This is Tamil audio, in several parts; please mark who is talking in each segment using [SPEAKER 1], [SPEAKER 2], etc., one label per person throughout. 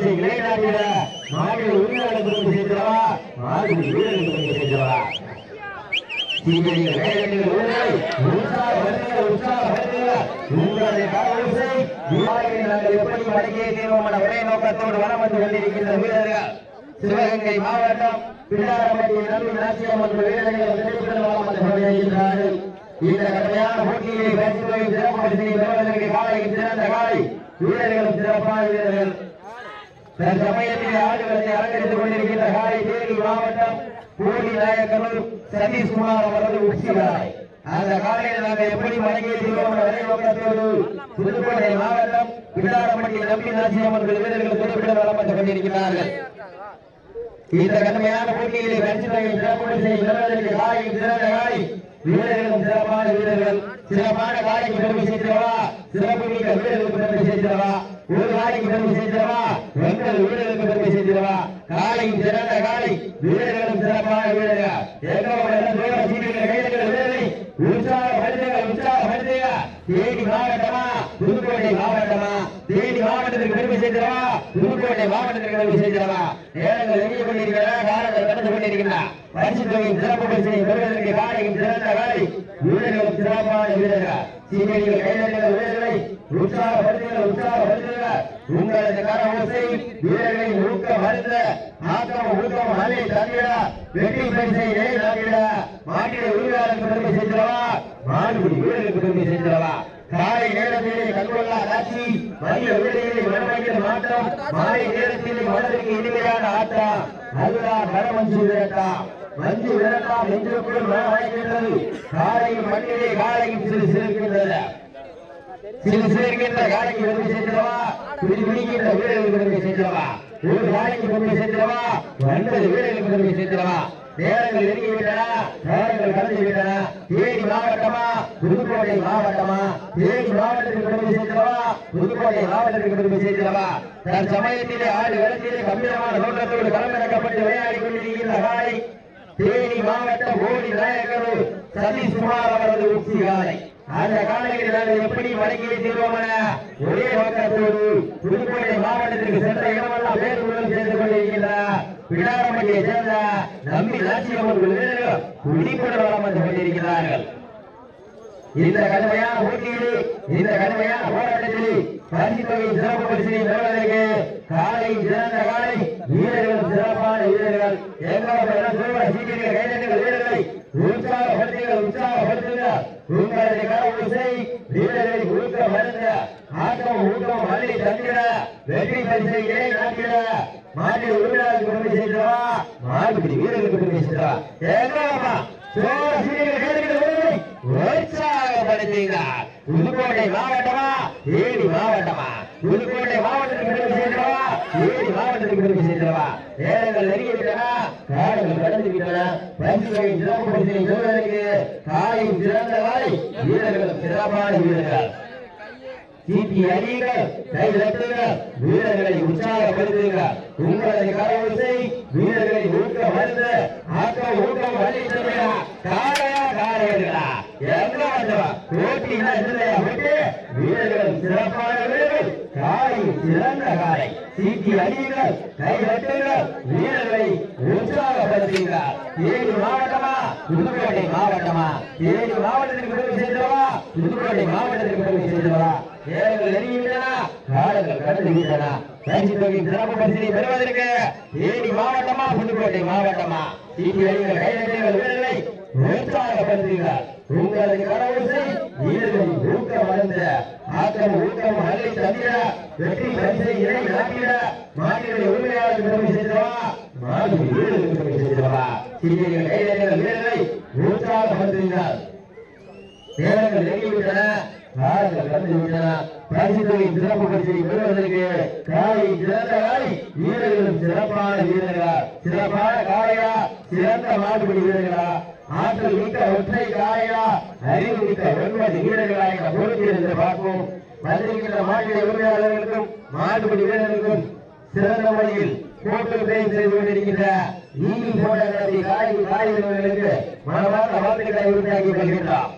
[SPEAKER 1] பரிசை நிலைநாட்டிட மாநில உரிமையாளர் பெருமை சேர்க்கிறவா? மாநில வீரர்கள். சிவகங்கை மாவட்டம் வீரர்கள் இந்த கடுமையான போட்டியை பேசுவதை சிறந்த காலை வீரர்களும் சிறப்பான வீரர்கள். தற்சமயத்தில் ஆடுகளத்தை அலங்கரித்துக் கொண்டிருக்கின்ற காலை தேனி மாவட்டம் கோடி நாயக்கனூர் சதீஷ்குமார் அவரது உச்சிகாய் அந்த காலையில் நாங்கள் எப்படி வழங்கி செய்வோம் நோக்கத்தோடு புதுக்கோட்டை மாவட்டம் பிள்ளாரம்பட்டி நம்பி நாசியம் வீரர்கள் குறிப்பிட வளப்பட்டு கொண்டிருக்கிறார்கள். இந்த கடுமையான போட்டியிலே கட்சிகளை சிறப்பு செய்ய காலையில் சிறந்த காலை. வீரர்களும் சிறப்பான வீரர்கள் சிறப்பான காலைக்கு பெருமை சேர்க்கிறவா? சிறப்பு மிக்க வீரர்களுக்கு பெருமை சேர்க்கிறவா? ஒரு நாளைக்கு பெருமை சேர்க்கிறவா? எங்கள் வீரர்களுக்கு பெருமை சேர்க்கிறவா? காலையும் சிறந்த காலை வீரர்களும் சிறப்பான வீரர்கள். எங்களோட தூர சீனியர் கைதர்கள் வீரரை உற்சாக உற்சாகப்படுத்துங்க தேனி மாவட்டமா? புதுக்கோட்டை மாவட்டமா? தேனி மாவட்டத்திற்கு பெருமை சேர்க்கிறவா? புதுக்கோட்டை மாவட்டத்திற்கு பெருமை சேர்க்கிறவா? நேரங்கள் எங்கே கொண்டிருக்கிறா காலங்கள் கடந்து கொண்டிருக்கிறா பரிசு தொகையின் சிறப்பு பரிசனை பெறுவதற்கு காலையும் சிறந்த காலை வீரர்கள் சிறப்பான வீரர்கள் சீனியர்கள் கைதர்கள் வீரர்களை உற்சாகப்படுத்துகிற உற்சாகப்படுத்துகிற உங்களது கர ஓசை வீரர்களை ஊக்க மருந்த ஆக்கம் ஊக்கம் மலை தந்திட வெற்றி பரிசை நிலைநாட்டிட மாநில உரிமையாளருக்கு பெருமை செஞ்சிடவா மாடுபடி வீரர்களுக்கு பெருமை செஞ்சிடவா காலை நேரத்திலே கண்கொள்ளா காட்சி மதிய வீடுகளில் மனமைக்கிற மாற்றம் மாலை நேரத்திலே மனதிற்கு இனிமையான ஆட்டம் அதுதான் மனமஞ்சு விரட்டா. மஞ்சு விரட்டா நெஞ்சுக்குள் வாய்க்கின்றது காலையும் மண்ணிலே காலையும் சிறு சிறுக்கின்றது சிறு சிறுக்கின்ற காலைக்கு பெருமை சென்றவா பிடி பிடிக்கின்ற வீரர்களுக்கு பெருமை சென்றவா ஒரு காலைக்கு பெருமை சென்றவா ஒன்பது வீரர்களுக்கு பெருமை சென்றவா நேரங்கள் நெருங்கி விட்டன? நேரங்கள் கடந்து விட்டன? தேனி மாவட்டமா? புதுக்கோட்டை மாவட்டமா? தேனி மாவட்டத்திற்கு பெருமை சேர்க்கிறவா? புதுக்கோட்டை மாவட்டத்திற்கு பெருமை சேர்க்கிறவா? தன் சமயத்திலே ஆடு களத்திலே கம்பீரமான தோற்றத்தோடு களமிறக்கப்பட்டு விளையாடி கொண்டிருக்கின்ற காலை தேனி மாவட்டம் ஓடி நாயக்கனூர் சதீஷ்குமார் அவரது உச்சி காலை. அந்த காலையில் நாங்கள் எப்படி வழங்கி வைத்திருவோம் என ஒரே நோக்கத்தோடு புதுக்கோட்டை மாவட்டத்திற்கு சென்ற இடமெல்லாம் பேர் உடன் சேர்ந்து கொண்டிருக்கின்றார் பிடாரமணியை சேர்ந்த நம்பி நாச்சியம்மன் வீரர்கள் குடிப்பட வளம் வந்து கொண்டிருக்கிறார்கள். இந்த கடுமையான போட்டியிலே இந்த கடுமையான போராட்டத்திலே பரிசு தொகை சிறப்பு பரிசினை பெறுவதற்கு காலை சிறந்த காலை வீரர்கள் வீரர்கள் வீரர்களை உற்சாகப்படுத்துங்கள் உற்சாகப்படுத்துங்கள் உங்களது கரவுசை வீரர்களை ஊக்க மருந்த ஊக்கம் மல்லி தந்திட வெற்றி பரிசை இணை நாட்டிட மாநில உரிமையாளருக்கு பெருமை செய்தவா மாடுபிடி வீரர்களுக்கு பெருமை செய்தவா எங்களம்மா சோழ புதுக்கோட்டை மாவட்டமா? ஏடி மாவட்டமா? புதுக்கோட்டை மாவட்டத்துக்கு பெருமை சேர்க்கிறவா மாவட்டத்துக்கு பெருமை சேர்க்கிறவா நெருங்கி விட்டன காலங்கள் கடந்து விட்டன. சிறப்பு பரிசனை பெறுவதற்கு காலையும் வீரர்களும் சிறப்பான வீரர்கள். சீட்டி அடியுங்கள் கை தட்டுங்கள் வீரர்களை உற்சாகப்படுத்துங்கள். உங்களது கரவரிசை வீரர்களை ஊக்க மருந்து ஆக்கம் ஊக்கம் வழி சொல்லுங்களா காலையா காலையா எங்க வந்தவா போட்டினா இல்லையா விட்டு வீரர்கள் சிறப்பான வீரர்கள் காலை சிறந்த காலை சீட்டி அடியுங்கள் கை தட்டுங்கள் வீரர்களை உற்சாகப்படுத்துங்கள் ஏழு மாவட்டமா புதுக்கோட்டை மாவட்டமா? ஏழு மாவட்டத்திற்கு பிறகு சேர்ந்தவா புதுக்கோட்டை மாவட்டத்திற்கு பிறகு சேர்ந்தவா நேரங்கள் நெருங்கிவிட்டன காலங்கள் கடந்து தொகையின் சிறப்பு பெறுவதற்கு தேனி மாவட்டமா புதுக்கோட்டை மாவட்டமா? சீட்டி அடிகள் வீரர்களை உற்சாகப்படுத்துங்கள் உங்களது கடவுசை வீரர்களை ஊக்கம் வளர்ந்த ஆக்கம் ஊக்கம் அலை தந்திட. வெற்றி பரிசை இணை நாட்டிட. மாநில உரிமையாளர் பெருமை செய்தவா மாநில வீரர்களுக்கு பெருமை செய்தவா சீட்டிகள் கைதட்டுங்கள் வீரர்களை உற்சாகப்படுத்துங்கள் நேரங்கள் நெருங்கிவிட்டன. காலங்கள் கடந்து விட்டன. பரிசு தொகையின் சிறப்பு பரிசை பெறுவதற்கு காலை சிறந்த காலை வீரர்களும் சிறப்பான வீரர்களா? சிறப்பான காளையா? சிறந்த மாடுபிடி வீரர்களா? ஆற்றல் மிக்க ஒற்றை காளையா அறிவு மிக்க ஒன்பது வீரர்களா என்ற பொறுப்பிலிருந்து பார்ப்போம். வந்திருக்கின்ற மாநில உரிமையாளர்களுக்கும் மாடுபடி வீரர்களுக்கும் சிறந்த முறையில் போட்டு பேர் செய்து கொண்டிருக்கின்ற நீதி போட நடத்தி காய் காய்களுக்கு மனமார்ந்த வாழ்த்துக்களை உருவாக்கி கொள்கின்றார்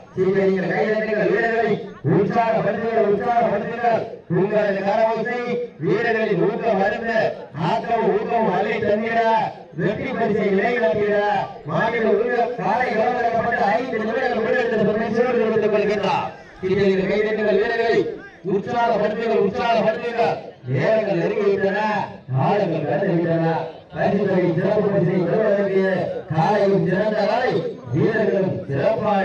[SPEAKER 1] கைதட்டுங்கள் வீரர்களை உற்சாகப்படுத்துங்கள் உற்சாகப்படுத்துங்கள் உங்களது கரவசை வீரர்களின் ஊக்கம் மருந்து ஆக்கம் ஊக்கம் அலை தந்திட வெற்றி பரிசை நிலைநாட்டிட மாநில உரிமை காலை கவனிக்கப்பட்ட ஐந்து நிமிடங்கள் உள்ளிட்ட கொள்கின்றார். சீக்கிரம் கைதட்டுங்கள் வீரர்களை உற்சாகப்படுத்துங்கள் உற்சாகப்படுத்துங்கள் நேரங்கள் நெருங்கிவிட்டன காலங்கள் கடந்துவிட்டன. பரிசுகளை சிறப்பு பரிசை பெறுவதற்கு காலையும் சிறந்த காலை வீரர்களும் சிறப்பான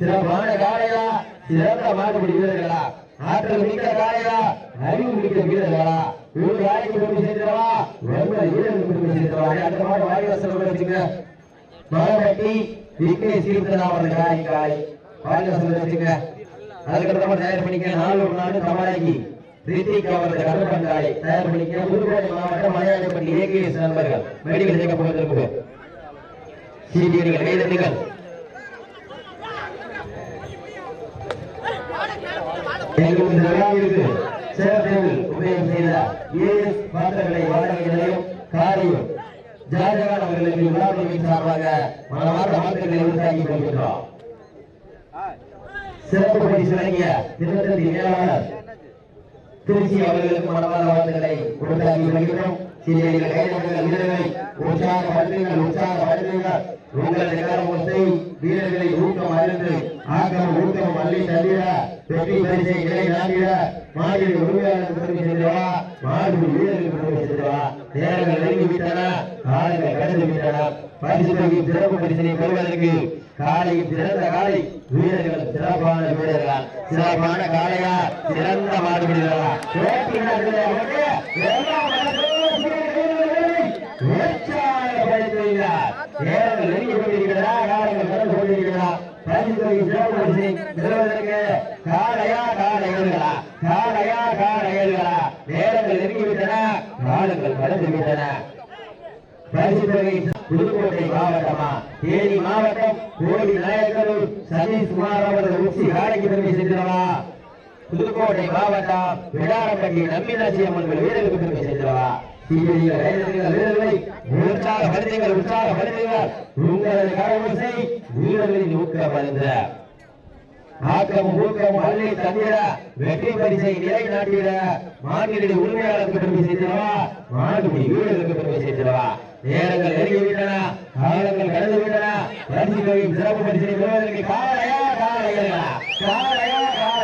[SPEAKER 1] சிறப்பான காலையா? சிறந்த மாட்டுப்படி வீரர்களா? ஆற்றல் மிக்க காலையா அறிவு மிக்க வீரர்களா? ஒரு காலைக்கு பெருமை சேர்க்கிறவா? பெருமை சேர்க்கிறவா? அடுத்த மாடு வாடி வச்சுங்க. மரவட்டி விக்னேஷ் கீர்த்தனா அவர்கள் காலை காலை வச்சுங்க. அதுக்கப்புறமா தயார் பண்ணிக்க நாலூர் நாடு தமராகி ரித்திக் அவரது கடற்பந்தாளை தயார் பண்ணிக்க புதுக்கோட்டை மாவட்டம் மலையாளப்பட்டி ஏகேஎஸ் நண்பர்கள். மெடிக்கல் சேர்க்க போவதற்கு எங்களுக்கு இந்த விழாவிற்கு சேலத்தில் உபயோகம் செய்த ஏஎஸ் பாத்திரங்களை வாடகை நிலையம் காரியம் ஜாஜகான் அவர்களுக்கு விழாவின் சார்பாக மனமார்ந்த வாழ்த்துக்களை உருவாக்கி கொள்கின்றோம். சிறப்பு பரிசு வழங்கிய திருத்தந்தி மேலாளர் திருச்சி அவர்களுக்கு மனமான வாழ்த்துக்களை உருவாக்கி கொள்கின்றோம். சீனியர்கள் கைதட்டுங்கள் வீரர்களை உற்சாகப்படுத்துங்கள் உற்சாகப்படுத்துங்கள் உங்களது நேரத்தை வீரர்களை ஊக்கம் அறிந்து ஆக்கம் ஊக்கம் தள்ளிட வெற்றி பரிசை நிலை நாட்டிட மாதிரி உரிமையாளர் பெருமை செய்தவா மாதிரி வீரர்கள் பெருமை செய்தவா நேரங்கள் நெருங்கி விட்டன காலங்கள் கடந்து விட்டன. பரிசு தொகை சிறப்பு பரிசனை பெறுவதற்கு காலையில் சிறந்த காலை வீரர்கள் சிறப்பான வீரர்களா? சிறப்பான காலையா சிறந்த மாடுபிடிகளா நேரங்கள் நெருங்கி கொண்டிருக்கிறதா காலங்கள் கடந்து கொண்டிருக்கிறதா பரிசு தொகை சிறப்பு பரிசினை பெறுவதற்கு காளையா காளைகளா காளையா காளைகளா நேரங்கள் நெருங்கி விட்டன காலங்கள் கடந்து விட்டன பரிசுத்தொகை புதுக்கோட்டை மாவட்டமா தேனி மாவட்டம் கோடி நாயக்கனூர் சதீஷ் குமார் அவர்கள் உச்சி காலைக்கு பெருமை சென்றவா புதுக்கோட்டை மாவட்டம் விடாரப்பட்டி நம்பினாட்சி அம்மன் வீரர்களுக்கு பெருமை சென்றவா வீரர்களை உற்சாகப்படுத்துங்கள் உற்சாகப்படுத்துங்கள். உங்களது கடவுசை வீரர்களின் ஊக்கம் ஆக்கம் ஊக்கம் அள்ளி தந்திட வெற்றி பரிசை நிலைநாட்டிட மாநில உரிமையாளருக்கு பெருமை செய்திடவா மாட்டுப்படி வீரர்களுக்கு பெருமை செய்திடவா நேரங்கள் நெருங்கி காலங்கள் கடந்து விட்டன சிறப்பு பரிசை பெறுவதற்கு காலையா காலையா காலையா.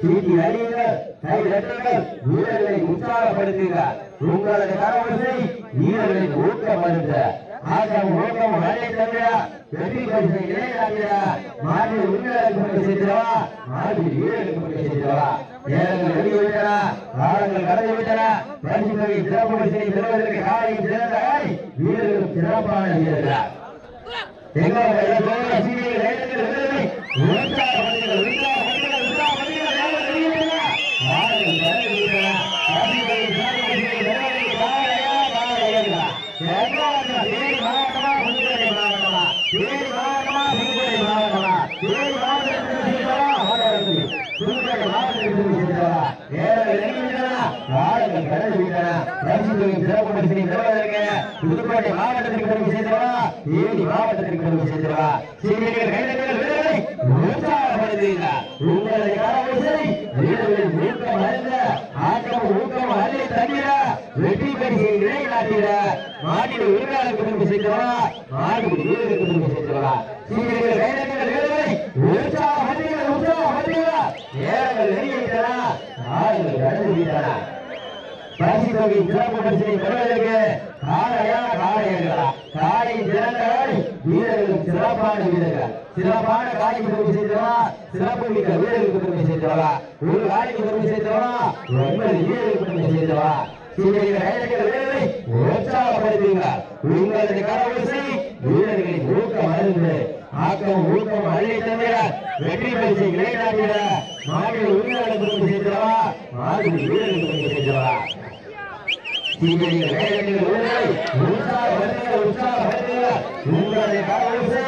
[SPEAKER 1] பெருமை சேர்க்கிறவா சீட்டி அடியுங்கள். கை தட்டுங்கள். வீரர்களை உற்சாகப்படுத்துகிறார் உங்களது கரவரிசை வீரர்களின் ஊக்கப்படுத்த அழுத்த ஊக்கம் வரை தந்திர வெற்றி பரிசை நிலைநாட்டிட மாநில உரிமையாளருக்கு பெருமை சேர்க்கிறவா மாநில வீரர்களுக்கு பெருமை சேர்க்கிறவா நேரங்கள் வெளிவிட்டன காலங்கள் கடந்து விட்டன பரிசு தொகை சிறப்பு பரிசை பெறுவதற்கு சிறந்த காலை வீரர்களும் சிறப்பான வீரர்கள். எங்களுடைய சீனியர் உற்சாகப்படுத்துங்கள், உற்சாகப்படுத்துங்கள், உற்சாகப்படுத்துங்கள், நேரம் நெருங்கிவிட்டன. வாருங்கள், நெருங்கிவிட்டன. ரசிகர்களை சிறப்புப்படுத்தி நிறுவனத்தை காலையா, காலையா. எங்களுடைய தேனி மாவட்டமா, புதுக்கோட்டை மாவட்டமா? தேனி மாவட்டமா, புதுக்கோட்டை மாவட்டமா? தேனி மாவட்டத்திற்கு சென்றவா, மாவட்டத்துக்கு. புதுக்கோட்டை மாவட்டத்திற்கு சென்றவா. நேரம் நெருங்கிவிட்டன. காலங்கள் கடந்து விட்டன. ரசிகர்களின் சிறப்பு பரிசினை பெறுவதற்கு புதுக்கோட்டை மாவட்டத்திற்கு பெருமை சேர்ந்தவா தேனி மாவட்டத்திற்கு பெருமை சேர்ந்தவா சீனியர்கள் கைதட்டுங்கள் வீரர்களை உற்சாகப்படுத்துகிறார் உங்களது வீரர்களின் ஊக்கம் அறிந்த ஆக்கம் ஊக்கம் அள்ளி தந்திர வெற்றி பரிசை நிலைநாட்டிட மாநில உரிமையாளருக்கு பெருமை சேர்ந்தவா மாநில வீரருக்கு பெருமை சேர்ந்தவா சீனியர்கள் கைதட்டுங்கள் வீரர்களை உற்சாகப்படுத்துகிறார் உற்சாகப்படுத்துகிறார் நேரங்கள் நெருங்கிவிட்டன நாடுகள் கடந்து விட்டன பரிசு தொகை சிறப்பு பரிசினை பெறுவதற்கு காளையா காளையர்களா காளை சிறந்த காளை வீரர்களும் சிறப்பான வீரர்கள். சிறப்பான காளைக்கு பெருமை செய்தவா சிறப்பு மிக்க வீரர்களுக்கு பெருமை செய்தவா ஒரு காளைக்கு பெருமை செய்தவா ஒன்பது வீரர்களுக்கு பெருமை செய்தவா வீரர்களை உற்சாகப்படுத்துகிறார். உங்களது கரவரிசை வீரர்களின் ஊக்கம் அறிந்து ஆக்கம் ஊக்கம் அள்ளி தவிர வெற்றி பரிசை நிலைநாட்டிட மாநில உரிமையாளர்களுக்கு சேர்க்கிறவா? மாநில வீரர்களுக்கு சேர்க்கிறவா? உங்களுடைய கரவரிசை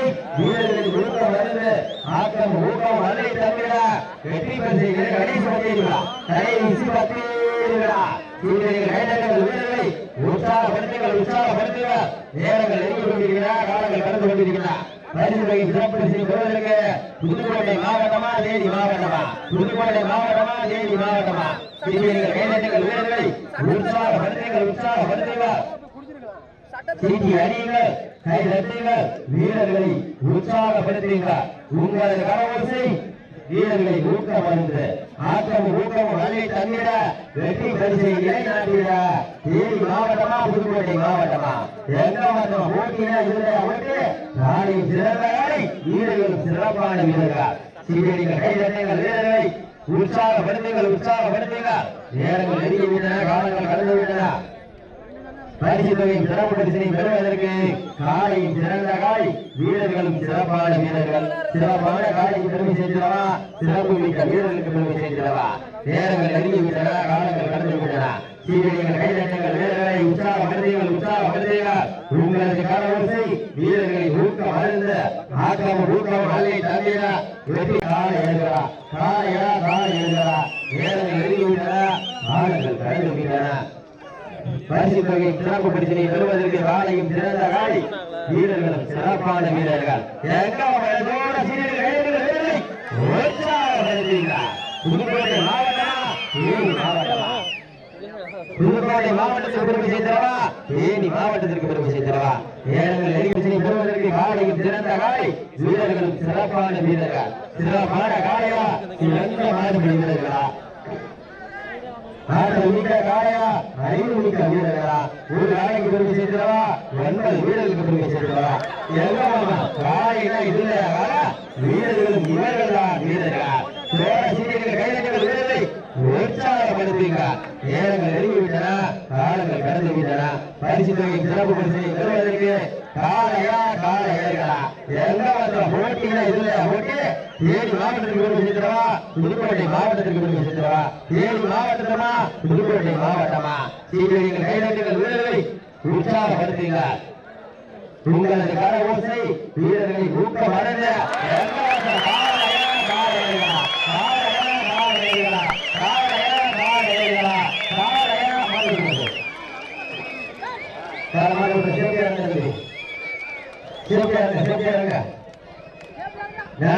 [SPEAKER 1] ஆக்கம் ஊக்கம் அதை தவிர வெற்றி பரிசைகளை கடைசி நேரங்கள் நெருங்கி கொண்டிருக்கிறா காலங்கள் கடந்து கொண்டிருக்கிறார் பரிசு சிறப்பு செய்வதற்கு புதுக்கோட்டை மாவட்டமா தேனி மாவட்டமா? புதுக்கோட்டை மாவட்டமா தேனி மாவட்டமா? வீரர்கள் கைதட்டுங்கள் வீரர்களை உற்சாகப்படுத்துங்கள் உற்சாகப்படுத்துங்கள் சீட்டி அடியுங்கள் கை தட்டுங்கள் வீரர்களை உற்சாகப்படுத்துங்கள் உங்களது கரவரிசை வீரர்களை ஊக்கம் வந்து ஆக்கம் ஊக்கம் வள்ளி தந்திட வெற்றி பரிசை நிலைநாட்டிட தேனி மாவட்டமா புதுக்கோட்டை மாவட்டமா. எங்க மாவட்டமா போட்டினா இதுல அவருக்கு நாளை சிறந்த நாளை வீரர்கள் சிறப்பான வீரர்கள். சீரடிகள் கை வீரர்களை. உற்சாகப்படுத்துங்கள் உற்சாகப்படுத்துங்கள் நேரங்கள் நெருங்கி விட்டன காலங்கள் கடந்து விட்டன. பரிசு தொகை சிறப்பு பரிசினை பெறுவதற்கு காலையும் சிறந்த காய் வீரர்களும் சிறப்பான வீரர்கள். சிறப்பான காலைக்கு பெருமை சேர்க்கிறவா? சிறப்பு மிக்க வீரர்களுக்கு பெருமை சேர்க்கிறவா? நேரங்கள் நெருங்கி விட்டன காலங்கள் கடந்து விட்டன. சீரடிகள் கைதட்டங்கள் வீரர்களை உற்சாக மகிழ்ந்தீர்கள் உற்சாக உற்சாகப்படுத்துங்கள் உங்களது காலவரிசை வீரர்களை ஊக்கம் அழுந்த ஆக்கம் ஊக்கம் அலை தந்திர வெற்றி காலை எழுதுகிறா. காலையா காலை எழுதுகிறா நேரங்கள் நெருங்கி விட்டன காலங்கள் கடந்து விட்டன பரிசு தொகை சிறப்பு பரிசினை பெறுவதற்கு காலையும் சிறந்த காலை. வீரர்களும் சிறப்பான வீரர்கள். புதுக்கோட்டை மாவட்டத்திற்கு பெருமை சேர்த்தவா தேனி மாவட்டத்திற்கு பெருமை ஏழங்கள் பெறுவதற்கு காலையும் காலை. வீரர்களும் சிறப்பான வீரர்கள். சிறப்பான காலையா சிறந்த மாறுபடி வீரர்களா? ஆற்றல் மிக்க காளையா அறிவு மிக்க வீரர்களா? ஒரு காளைக்கு பெருமை சேர்க்கிறவா? ஒன்பது வீரர்களுக்கு பெருமை சேர்க்கிறவா? எல்லாம் காளைனா இதுல வீரர்களும் இவர்கள் தான் வீரர்களா? சோழ சீரியர்கள் கைதங்கள் வீரர்கள் உற்சாகப்படுத்துங்க. நேரங்கள் நெருங்கி காலங்கள் கடந்து விட்டன பரிசு தொகை சிறப்பு பரிசை பெறுவதற்கு காளையா காளையர்களா. எங்க வந்த போட்டிகளை இதுல போட்டு ஏழு மாவட்டத்திற்கு விரும்பி சேர்க்கிறவா புதுக்கோட்டை மாவட்டத்திற்கு விரும்பி சேர்க்கிறவா ஏழு மாவட்டமா புதுக்கோட்டை மாவட்டமா? சீக்கிரங்கள் கைதட்டுங்கள் வீரர்களை உற்சாகப்படுத்துங்க உங்களது கர ஓசை வீரர்களை ஊக்கம் அடைந்த